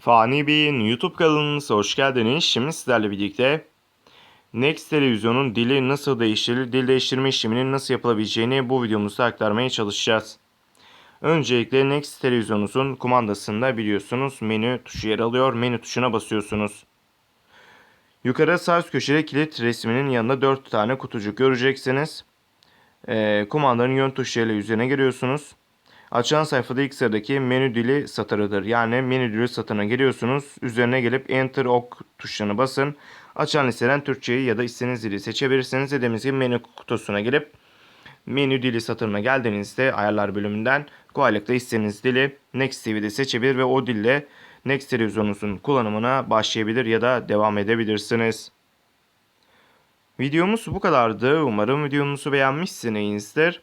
Fani Bey'in YouTube kanalınıza hoş geldiniz. Şimdi sizlerle birlikte Next televizyonun dili nasıl değiştirilir, dil değiştirme işleminin nasıl yapılabileceğini bu videomuzda aktarmaya çalışacağız. Öncelikle Next televizyonunuzun kumandasında biliyorsunuz menü tuşu yer alıyor. Menü tuşuna basıyorsunuz. Yukarı sağ üst köşede kilit resminin yanında 4 tane kutucuk göreceksiniz. Ee, kumandanın yön tuşlarıyla üzerine giriyorsunuz. Açılan sayfada ilk sıradaki menü dili satırıdır. Yani menü dili satırına geliyorsunuz. Üzerine gelip Enter ok tuşlarına basın. Açılan listeden Türkçeyi ya da istediğiniz dili seçebilirsiniz. Dediğimiz gibi menü kutusuna girip menü dili satırına geldiğinizde ayarlar bölümünden kolaylıkla istediğiniz dili Next TV'de seçebilir ve o dille Next televizyonunuzun kullanımına başlayabilir ya da devam edebilirsiniz. Videomuz bu kadardı. Umarım videomuzu beğenmişsinizdir.